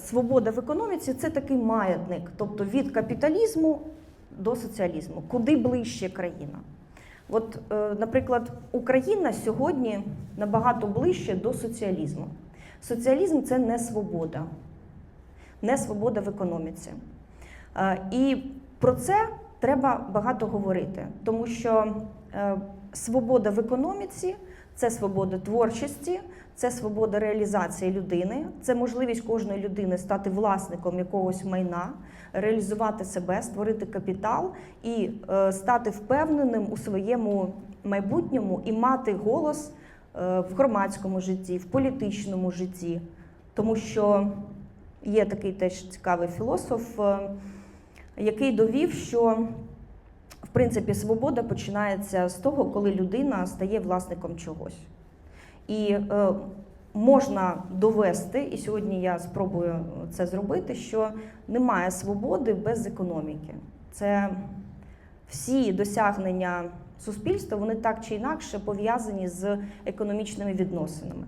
свобода в економіці це такий маятник, тобто від капіталізму до соціалізму, куди ближче країна. От, е, наприклад, Україна сьогодні набагато ближче до соціалізму. Соціалізм це не свобода, не свобода в економіці. Е, І про це треба багато говорити, тому що е, свобода в економіці це свобода творчості, це свобода реалізації людини, це можливість кожної людини стати власником якогось майна, реалізувати себе, створити капітал і е, стати впевненим у своєму майбутньому і мати голос е, в громадському житті, в політичному житті. Тому що є такий теж цікавий філософ, е, який довів, що принципі свобода починається з того, коли людина стає власником чогось. І е, можна довести, і сьогодні я спробую це зробити, що немає свободи без економіки. Це всі досягнення суспільства, вони так чи інакше пов'язані з економічними відносинами.